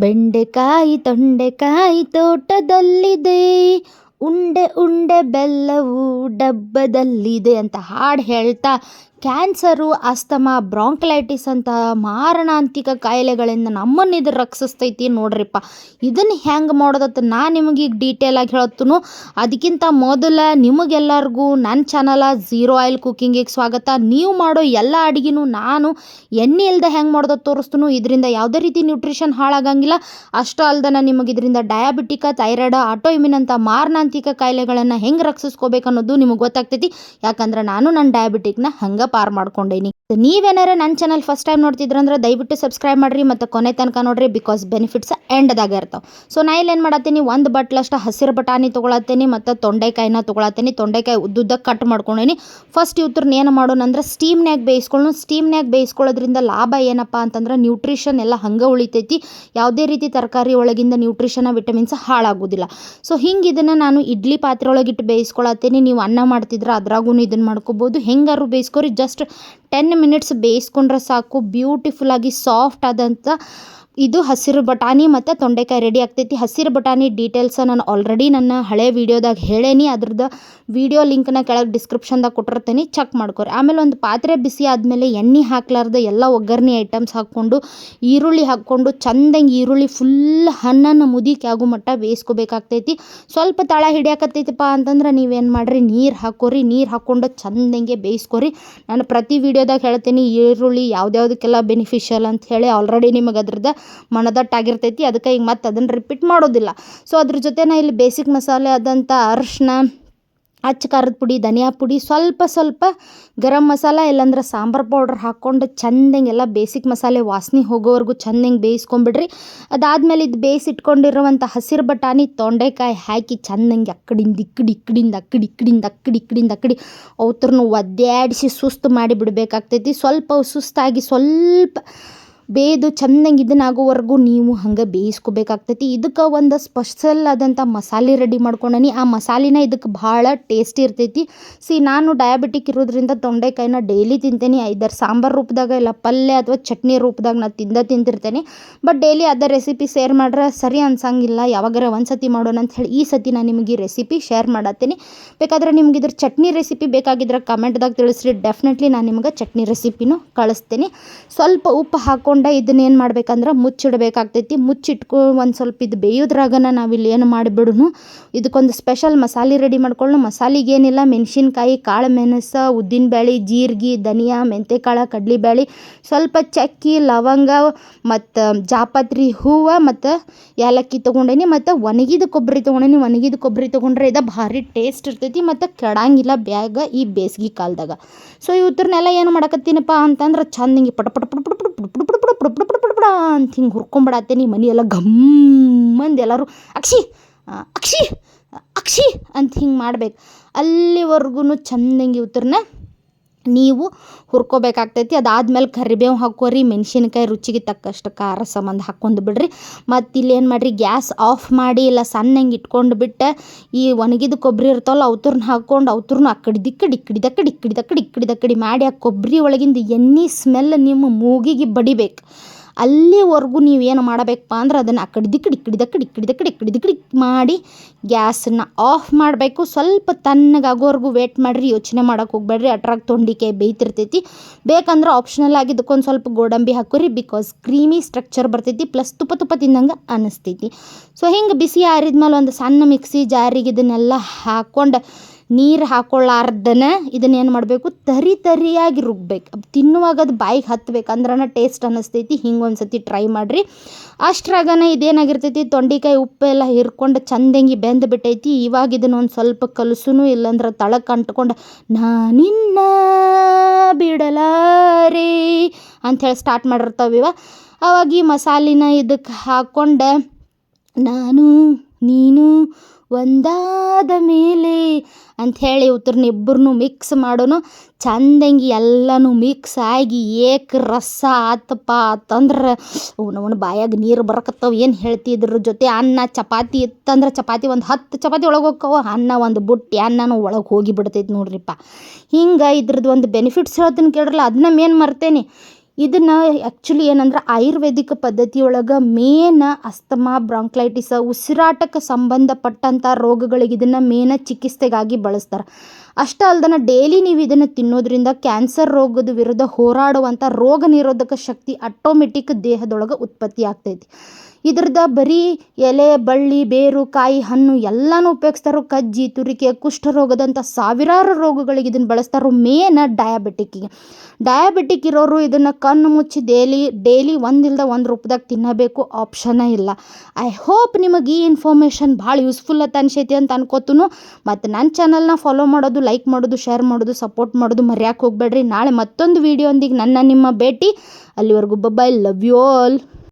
ಬೆಂಡೆಕಾಯಿ ತೊಂಡೆಕಾಯಿ ತೋಟದಲ್ಲಿದೆ. ಉಂಡೆ ಉಂಡೆ ಬೆಲ್ಲವು ಡಬ್ಬದಲ್ಲಿದೆ ಅಂತ ಹಾಡು ಹೇಳ್ತಾ ಕ್ಯಾನ್ಸರು, ಆಸ್ತಮಾ, ಬ್ರಾಂಕ್ಲೈಟಿಸ್ ಅಂತ ಮಾರಣಾಂತಿಕ ಕಾಯಿಲೆಗಳಿಂದ ನಮ್ಮನ್ನು ಇದು ರಕ್ಷಿಸ್ತೈತಿ ನೋಡ್ರಿಪ್ಪ. ಇದನ್ನು ಹೆಂಗೆ ಮಾಡೋದತ್ತ ನಾ ನಿಮಗೆ ಈಗ ಆಗಿ ಹೇಳತ್ತೂ ಅದಕ್ಕಿಂತ ಮೊದಲ ನಿಮಗೆಲ್ಲರಿಗೂ ನನ್ನ ಚಾನಲ ಝೀರೋ ಆಯಿಲ್ ಕುಕ್ಕಿಂಗಿಗೆ ಸ್ವಾಗತ. ನೀವು ಮಾಡೋ ಎಲ್ಲ ಅಡುಗೆನೂ ನಾನು ಎಣ್ಣೆ ಇಲ್ಲದೆ ಹೆಂಗೆ ಮಾಡೋದು ತೋರಿಸ್ತನು. ಇದರಿಂದ ಯಾವುದೇ ರೀತಿ ನ್ಯೂಟ್ರಿಷನ್ ಹಾಳಾಗಂಗಿಲ್ಲ. ಅಷ್ಟು ಅಲ್ದನ ನಿಮಗೆ ಇದರಿಂದ ಡಯಾಬಿಟಿಕ ಥೈರಾಯ್ಡ್ ಆಟೋ ಇಮ್ಯೂನ್ ಅಂತ ಮಾರಣಾಂತಿಕ ಕಾಯಿಲೆಗಳನ್ನು ಹೆಂಗೆ ರಕ್ಷಿಸ್ಕೋಬೇಕು ಅನ್ನೋದು ನಿಮಗೆ ಗೊತ್ತಾಗ್ತೈತಿ. ಯಾಕಂದ್ರೆ ನಾನು ನನ್ನ ಡಯಾಬಿಟಿಕ್ನ ಹಂಗೆ ಪಾರ್ ಮಾಡ್ಕೊಂಡೇನಿ. ನೀವೇನಾರ ನನ್ನ ಚಾನಲ್ ಫಸ್ಟ್ ಟೈಮ್ ನೋಡ್ತಿದ್ರಂದ್ರೆ ದಯವಿಟ್ಟು ಸಬ್ಸ್ಕ್ರೈಬ್ ಮಾಡಿರಿ ಮತ್ತು ಕೊನೆ ತನಕ ನೋಡ್ರಿ ಬಿಕಾಸ್ ಬೆನಿಫಿಟ್ಸ್ ಎಂಡ್ದಾಗ ಇರ್ತಾವ. ಸೊ ನಾ ಇಲ್ಲಿ ಏನು ಮಾಡತ್ತೀನಿ? ಒಂದು ಬಟ್ಲಷ್ಟು ಹಸಿರು ಬಟಾಣಿ ತೊಗೊಳತ್ತೀನಿ ಮತ್ತು ತೊಂಡೆಕಾಯಿನ ತೊಗೊಳತ್ತೀನಿ. ತೊಂಡೆಕಾಯಿ ಉದ್ದುದ್ದ ಕಟ್ ಮಾಡ್ಕೊಂಡೇನಿ. ಫಸ್ಟ್ ಇವ್ರನ್ನ ಏನು ಮಾಡೋಣ ಅಂದ್ರೆ ಸ್ಟೀಮ್ನ್ಯಾಗ ಬೇಯಿಸ್ಕೊಳ್ಳೋಣ ಸ್ಟೀಮ್ನ್ಯಾಗ ಬೇಯಿಸ್ಕೊಳ್ಳೋದ್ರಿಂದ ಲಾಭ ಏನಪ್ಪ ಅಂತಂದ್ರೆ ನ್ಯೂಟ್ರಿಷನ್ ಎಲ್ಲ ಹಂಗೆ ಉಳಿತೈತಿ. ಯಾವುದೇ ರೀತಿ ತರಕಾರಿ ಒಳಗಿಂದ ನ್ಯೂಟ್ರಿಷನ್ ವಿಟಮಿನ್ಸ್ ಹಾಳಾಗೋದಿಲ್ಲ. ಸೊ ಹಿಂಗೆ ಇದನ್ನು ನಾನು ಇಡ್ಲಿ ಪಾತ್ರೆ ಒಳಗಿಟ್ಟು ಬೇಯಿಸ್ಕೊಳತ್ತೀನಿ. ನೀವು ಅನ್ನ ಮಾಡ್ತಿದ್ರೆ ಅದ್ರಾಗೂ ಇದನ್ನು ಮಾಡ್ಕೋಬೋದು. ಹೆಂಗಾರು ಬೇಯಿಸ್ಕೊರಿ ಟೆನ್ ಮಿನಿಟ್ಸ್ ಬೇಯಿಸ್ಕೊಂಡ್ರೆ ಸಾಕು. ಬ್ಯೂಟಿಫುಲ್ಲಾಗಿ ಸಾಫ್ಟ್ ಆದಂಥ ಇದು ಹಸಿರು ಬಟಾಣಿ ಮತ್ತು ತೊಂಡೆಕಾಯಿ ರೆಡಿ ಆಗ್ತೈತಿ. ಹಸಿರು ಬಟಾಣಿ ಡೀಟೇಲ್ಸ ನಾನು ಆಲ್ರೆಡಿ ನನ್ನ ಹಳೆ ವೀಡಿಯೋದಾಗ ಹೇಳೇನಿ. ಅದ್ರದ್ದು ವೀಡಿಯೋ ಲಿಂಕ್ನ ಕೆಳಗೆ ಡಿಸ್ಕ್ರಿಪ್ಷನ್ದಾಗ ಕೊಟ್ಟಿರ್ತೀನಿ. ಚೆಕ್ ಮಾಡ್ಕೊರಿ. ಆಮೇಲೆ ಒಂದು ಪಾತ್ರೆ ಬಿಸಿ ಆದಮೇಲೆ ಎಣ್ಣೆ ಹಾಕ್ಲಾರ್ದೆ ಎಲ್ಲ ಒಗ್ಗರಣೆ ಐಟಮ್ಸ್ ಹಾಕ್ಕೊಂಡು, ಈರುಳ್ಳಿ ಹಾಕ್ಕೊಂಡು ಚಂದಂಗೆ ಈರುಳ್ಳಿ ಫುಲ್ ಹಣ್ಣನ್ನು ಮುದಿ ಆಗೋ ಮಟ್ಟ ಬೇಯಿಸ್ಕೋಬೇಕಾಗ್ತೈತಿ. ಸ್ವಲ್ಪ ತಳ ಹಿಡಿಯಾಕತ್ತೈತಪ್ಪ ಅಂತಂದ್ರೆ ನೀವೇನು ಮಾಡಿರಿ? ನೀರು ಹಾಕೋರಿ. ನೀರು ಹಾಕ್ಕೊಂಡು ಚಂದಂಗೆ ಬೇಯಿಸ್ಕೊರಿ. ನಾನು ಪ್ರತಿ ವೀಡಿಯೋದಾಗ ಹೇಳ್ತೀನಿ, ಈರುಳ್ಳಿ ಯಾವ್ದ್ಯಾವ್ದಕ್ಕೆಲ್ಲ ಬೆನಿಫಿಷಿಯಲ್ ಅಂತ ಹೇಳಿ ಆಲ್ರೆಡಿ ನಿಮಗೆ ಅದ್ರದ್ದು ಮನದಟ್ಟಾಗಿರ್ತೈತಿ ಅದಕ್ಕೆ ಈಗ ಮತ್ತೆ ಅದನ್ನು ರಿಪೀಟ್ ಮಾಡೋದಿಲ್ಲ. ಸೊ ಅದ್ರ ಜೊತೆ ನಾ ಇಲ್ಲಿ ಬೇಸಿಕ್ ಮಸಾಲೆ ಆದಂಥ ಅರಿಶಿನ, ಅಚ್ಚ ಖಾರದ ಪುಡಿ, ಧನಿಯಾ ಪುಡಿ, ಸ್ವಲ್ಪ ಸ್ವಲ್ಪ ಗರಂ ಮಸಾಲ, ಇಲ್ಲಾಂದ್ರೆ ಸಾಂಬಾರು ಪೌಡ್ರ್ ಹಾಕ್ಕೊಂಡು ಚಂದಂಗೆ ಎಲ್ಲ ಬೇಸಿಕ್ ಮಸಾಲೆ ವಾಸನೆ ಹೋಗೋವರೆಗೂ ಚಂದಂಗೆ ಬೇಯಿಸ್ಕೊಂಬಿಡ್ರಿ. ಅದಾದಮೇಲೆ ಇದು ಬೇಯಿಸಿಟ್ಕೊಂಡಿರುವಂಥ ಹಸಿರು ಬಟಾಣಿ, ತೊಂಡೆಕಾಯಿ ಹಾಕಿ ಚಂದಂಗೆ ಅಕ್ಕಡಿಂದ ಇಕ್ಕಡಿ, ಇಕ್ಕಡಿಂದ ಅಕ್ಕಡಿ ಇಕ್ಕಡಿಂದ ಅಕ್ಕಡಿ ಇಕ್ಕಡಿಂದ ಅಕ್ಕಡಿ ಅವತ್ರನ್ನು ಒದ್ದಾಡಿಸಿ ಸುಸ್ತು ಮಾಡಿ ಬಿಡಬೇಕಾಗ್ತೈತಿ. ಸ್ವಲ್ಪ ಸುಸ್ತಾಗಿ ಸ್ವಲ್ಪ ಬೇಯ್ದು ಚಂದಂಗೆ ಇದನ್ನಾಗೋವರೆಗೂ ನೀವು ಹಂಗೆ ಬೇಯಿಸ್ಕೋಬೇಕಾಗ್ತೈತಿ. ಇದಕ್ಕೆ ಒಂದು ಸ್ಪೆಷಲ್ ಆದಂಥ ಮಸಾಲೆ ರೆಡಿ ಮಾಡ್ಕೊಂಡನಿ. ಆ ಮಸಾಲಿನ ಇದಕ್ಕೆ ಭಾಳ ಟೇಸ್ಟಿ ಇರ್ತೈತಿ. ಸಿ, ನಾನು ಡಯಾಬಿಟಿಕ್ ಇರೋದ್ರಿಂದ ತೊಂಡೆಕಾಯಿನ ಡೈಲಿ ತಿಂತೇನೆ. ಐದಾರು ಸಾಂಬಾರು ರೂಪದಾಗ ಇಲ್ಲ, ಪಲ್ಯ ಅಥವಾ ಚಟ್ನಿ ರೂಪದಾಗ ನಾನು ತಿಂದ ತಿಂತಿರ್ತೇನೆ. ಬಟ್ ಡೈಲಿ ಅದೇ ರೆಸಿಪಿ ಶೇರ್ ಮಾಡ್ರೆ ಸರಿ ಅನ್ಸಂಗಿಲ್ಲ. ಯಾವಾಗಾರ ಒಂದು ಸತಿ ಮಾಡೋಣ ಅಂತ ಹೇಳಿ ಈ ಸತಿ ನಾನು ನಿಮಗೆ ಈ ರೆಸಿಪಿ ಶೇರ್ ಮಾಡತ್ತೀನಿ. ಬೇಕಾದ್ರೆ ನಿಮ್ಗೆ ಇದ್ರ ಚಟ್ನಿ ರೆಸಿಪಿ ಬೇಕಾಗಿದ್ರೆ ಕಮೆಂಟ್ದಾಗ ತಿಳಿಸ್ರಿ. ಡೆಫಿನೆಟ್ಲಿ ನಾನು ನಿಮ್ಗೆ ಚಟ್ನಿ ರೆಸಿಪಿನೂ ಕಳಿಸ್ತೀನಿ. ಸ್ವಲ್ಪ ಉಪ್ಪು ಹಾಕ್ಕೊಂಡು ಇದನ್ನೇನು ಮಾಡ್ಬೇಕಂದ್ರೆ ಮುಚ್ಚಿಡ್ಬೇಕಾಗ್ತೈತಿ. ಮುಚ್ಚಿಟ್ಕೊ ಒಂದು ಸ್ವಲ್ಪ ಇದು ಬೇಯೋದ್ರಾಗನ ನಾವಿಲ್ಲಿ ಏನು ಮಾಡಿಬಿಡುನು. ಇದಕ್ಕೊಂದು ಸ್ಪೆಷಲ್ ಮಸಾಲೆ ರೆಡಿ ಮಾಡ್ಕೊಳ್ಳು ಮಸಾಲೆಗೆ ಏನಿಲ್ಲ, ಮೆಣಸಿನ್ಕಾಯಿ, ಕಾಳು ಮೆಣಸು ಉದ್ದಿನಬೇಳೆ ಜೀರಿಗೆ, ಧನಿಯಾ, ಮೆಂತೆಕಾಳು ಬ್ಯಾಳಿ, ಸ್ವಲ್ಪ ಚಕ್ಕಿ, ಲವಂಗ ಮತ್ತು ಜಾಪತ್ರಿ ಹೂವು ಮತ್ತು ಏಲಕ್ಕಿ ತೊಗೊಂಡೇನಿ ಮತ್ತು ಒಣಗಿದ ಕೊಬ್ಬರಿ ತೊಗೊಂಡೇನಿ. ಒಣಗಿದ ಕೊಬ್ಬರಿ ತೊಗೊಂಡ್ರೆ ಇದು ಭಾರಿ ಟೇಸ್ಟ್ ಇರ್ತೈತಿ ಮತ್ತು ಕೆಡಂಗಿಲ್ಲ ಬ್ಯಾಗ ಈ ಬೇಸಿಗೆ ಕಾಲದಾಗ. ಸೊ ಇವತ್ತರನ್ನೆಲ್ಲ ಏನು ಮಾಡಕತ್ತೀನಪ್ಪ ಅಂತಂದ್ರೆ ಚಂದ ಹಿಂಗೆ ಪಟ ಪಟ ಪಟ ಪಟ ಪಟ ಪಟ ಪಟ ಪಟ ಪುಡ ಪುಡ ಪುಡ ಪುಡ ಅಂತ ಹಿಂಗೆ ಹುರ್ಕೊಂಬಿಡತ್ತೀನಿ ಮನೆ ಎಲ್ಲ ಘಮ್ ಅಂದು ಎಲ್ಲರೂ, ಅಕ್ಷಿ ಅಕ್ಷಿ ಅಕ್ಷಿ ಅಂತ ಹಿಂಗೆ ಮಾಡ್ಬೇಕು. ಅಲ್ಲಿವರ್ಗೂ ಚಂದಂಗೆ ಇವತ್ತರನ್ನ ನೀವು ಹುರ್ಕೋಬೇಕಾಗ್ತೈತಿ. ಅದಾದ್ಮೇಲೆ ಕರಿಬೇವು ಹಾಕೋರಿ, ಮೆಣಸಿನ್ಕಾಯಿ ರುಚಿಗೆ ತಕ್ಕಷ್ಟು ಖಾರ ಸಂಬಂಧ ಹಾಕ್ಕೊಂಡು ಬಿಡ್ರಿ. ಮತ್ತು ಏನು ಮಾಡಿರಿ, ಗ್ಯಾಸ್ ಆಫ್ ಮಾಡಿ, ಇಲ್ಲ ಸಣ್ಣಂಗೆ ಇಟ್ಕೊಂಡು ಬಿಟ್ಟು ಈ ಒಣಗಿದ ಕೊಬ್ಬರಿ ಇರ್ತಲ್ಲ ಅವ್ತರ್ನ ಹಾಕ್ಕೊಂಡು ಅವ್ತರ್ನು ಆ ಕಡೆ ದಿಕ್ಕಡಿ ದಕ್ಕಡಿ ಇಕ್ಕಡಿ ದಕ್ಕಡಿ ಇಕ್ಕಡಿ ದಕ್ಕಡಿ ಮಾಡಿ ಆ ಕೊಬ್ಬರಿ ಒಳಗಿಂದ ಎಣ್ಣೆ ಸ್ಮೆಲ್ ನಿಮ್ಮ ಮೂಗಿಗೆ ಬಡಿಬೇಕು. ಅಲ್ಲಿವರೆಗೂ ನೀವು ಏನು ಮಾಡಬೇಕಪ್ಪ ಅಂದ್ರೆ ಅದನ್ನು ಆ ಕಡೆ ಇಕ್ಕಡಿ ಕಡಿದ ಕಡಿ ಕಡಿದ ಕಡಿ ದಿಕ್ಕಡಿ ಮಾಡಿ ಗ್ಯಾಸನ್ನು ಆಫ್ ಮಾಡಬೇಕು. ಸ್ವಲ್ಪ ತಣ್ಣಗಾಗೋವರೆಗೂ ವೇಟ್ ಮಾಡಿರಿ, ಯೋಚನೆ ಮಾಡೋಕೆ ಹೋಗ್ಬೇಡ್ರಿ. ಅಟ್ರಾಗ ತೊಂಡಿಕಾಯಿ ಬೇಯ್ತಿರ್ತೈತಿ. ಬೇಕಂದ್ರೆ ಆಪ್ಷನಲ್ ಆಗಿ ಇದಕ್ಕೊಂದು ಸ್ವಲ್ಪ ಗೋಡಂಬಿ ಹಾಕೋರಿ ಬಿಕಾಸ್ ಕ್ರೀಮಿ ಸ್ಟ್ರಕ್ಚರ್ ಬರ್ತೈತಿ ಪ್ಲಸ್ ತುಪ್ಪ ತುಪ್ಪ ತಿಂದಂಗೆ ಅನಿಸ್ತೈತಿ. ಸೊ ಹಿಂಗೆ ಬಿಸಿ ಆರಿದ್ಮೇಲೆ ಒಂದು ಸಣ್ಣ ಮಿಕ್ಸಿ ಜಾರಿಗೆ ಇದನ್ನೆಲ್ಲ ಹಾಕ್ಕೊಂಡು ನೀರು ಹಾಕೊಳ್ಳಾರ್ದನ ಇದನ್ನೇನು ಮಾಡಬೇಕು? ತರಿ ತರಿಯಾಗಿ ರುಬ್ಬೇಕು. ತಿನ್ನುವಾಗ ಅದು ಬಾಯಿಗೆ ಹತ್ಬೇಕು. ಅಂದ್ರನ ಟೇಸ್ಟ್ ಅನ್ನಿಸ್ತೈತಿ. ಹಿಂಗೆ ಒಂದು ಸತಿ ಟ್ರೈ ಮಾಡಿರಿ. ಅಷ್ಟ್ರಾಗನ ಇದೇನಾಗಿರ್ತೈತಿ? ತೊಂಡೆಕಾಯಿ ಉಪ್ಪೆಲ್ಲ ಹಿರ್ಕೊಂಡು ಚಂದಂಗಿ ಬೆಂದು ಬಿಟ್ಟೈತಿ. ಇವಾಗ ಇದನ್ನ ಒಂದು ಸ್ವಲ್ಪ ಕಲಸುನು ಇಲ್ಲಂದ್ರೆ ತಳಕ್ಕೆ ಅಂಟ್ಕೊಂಡು ನಾನಿನ್ನ ಬಿಡಲಾರೆ ಅಂಥೇಳಿ ಸ್ಟಾರ್ಟ್ ಮಾಡಿರ್ತಾವೆ ಇವ. ಅವಾಗ ಈ ಮಸಾಲಿನ ಇದಕ್ಕೆ ಹಾಕ್ಕೊಂಡು ನಾನು, ನೀನು ಒಂದಾದ ಮೇಲೆ ಅಂಥೇಳಿ ಇವ್ರನ್ನ ಇಬ್ಬರನ್ನು ಮಿಕ್ಸ್ ಮಾಡೋನು. ಚಂದಂಗಿ ಎಲ್ಲನೂ ಮಿಕ್ಸ್ ಆಗಿ ಏಕ ರಸ ಆತಪ್ಪ ಅಂತಂದ್ರೆ ಅವನವನ ಬಾಯಾಗ ನೀರು ಬರಕತ್ತವ. ಏನು ಹೇಳ್ತಿದ್ರ ಜೊತೆ ಅನ್ನ, ಚಪಾತಿ ಇತ್ತಂದ್ರೆ ಚಪಾತಿ ಒಂದು ಹತ್ತು ಚಪಾತಿ ಒಳಗೆ ಹೋಕ್ಕವ ಅನ್ನ ಒಂದು ಬುಟ್ಟಿ, ಅನ್ನನೂ ಒಳಗೆ ಹೋಗಿ ಬಿಡ್ತೈತಿ ನೋಡ್ರಿಪ್ಪ. ಹಿಂಗೆ ಇದ್ರದ್ದು ಒಂದು ಬೆನಿಫಿಟ್ಸ್ ಹೇಳ್ತೀನಿ ಕೇಳ್ರಲ್ಲ ಅದನ್ನ ಮೇನ್ ಮರ್ತೇನೆ. ಇದನ್ನು ಆ್ಯಕ್ಚುಲಿ ಏನಂದ್ರೆ ಆಯುರ್ವೇದಿಕ್ ಪದ್ಧತಿಯೊಳಗೆ ಮೇನ ಅಸ್ತಮಾ, ಬ್ರಾಂಕ್ಲೈಟಿಸ ಉಸಿರಾಟಕ್ಕೆ ಸಂಬಂಧಪಟ್ಟಂಥ ರೋಗಗಳಿಗೆ ಇದನ್ನು ಮೇನ ಚಿಕಿತ್ಸೆಗಾಗಿ ಬಳಸ್ತಾರೆ. ಅಷ್ಟೇ ಅಲ್ದನ ಡೈಲಿ ನೀವು ಇದನ್ನು ತಿನ್ನೋದ್ರಿಂದ ಕ್ಯಾನ್ಸರ್ ರೋಗದ ವಿರುದ್ಧ ಹೋರಾಡುವಂಥ ರೋಗ ನಿರೋಧಕ ಶಕ್ತಿ ಆಟೋಮೆಟಿಕ್ ದೇಹದೊಳಗೆ ಉತ್ಪತ್ತಿ ಆಗ್ತೈತಿ. ಇದ್ರದ್ದು ಬರೀ ಎಲೆ, ಬಳ್ಳಿ, ಬೇರು, ಕಾಯಿ, ಹಣ್ಣು ಎಲ್ಲನೂ ಉಪಯೋಗಿಸ್ತಾರೋ ಕಜ್ಜಿ, ತುರಿಕೆ ಕುಷ್ಠರೋಗದಂಥ ಸಾವಿರಾರು ರೋಗಗಳಿಗೆ ಇದನ್ನು ಬಳಸ್ತಾರೋ ಮೇನ್ ಡಯಾಬಿಟಿಕ್ಕಿಗೆ ಡಯಾಬಿಟಿಕ್ ಇರೋರು ಇದನ್ನು ಕಣ್ಣು ಮುಚ್ಚಿ ಡೇಲಿ ಡೇಲಿ ಒಂದಿಲ್ದ ಒಂದು ರೂಪದಾಗ ತಿನ್ನಬೇಕು ಆಪ್ಷನ್ನೇ ಇಲ್ಲ. ಐ ಹೋಪ್ ನಿಮಗೆ ಈ ಇನ್ಫಾರ್ಮೇಷನ್ ಭಾಳ ಯೂಸ್ಫುಲ್ ಅಂತ ಅನ್ಸೈತಿ ಅಂತ ಅನ್ಕೋತೂ ಮತ್ತು ನನ್ನ ಚಾನಲ್ನ ಫಾಲೋ ಮಾಡೋದು ಲೈಕ್ ಮಾಡೋದು ಶೇರ್ ಮಾಡೋದು ಸಪೋರ್ಟ್ ಮಾಡೋದು ಮರ್ಯಾಕೆ ಹೋಗಬೇಡ್ರಿ. ನಾಳೆ ಮತ್ತೊಂದು ವೀಡಿಯೋ ನನ್ನ ನಿಮ್ಮ ಭೇಟಿ. ಅಲ್ಲಿವರೆಗೂ ಬಬ್ಬಾಯ್ ಲವ್ ಯು ಆಲ್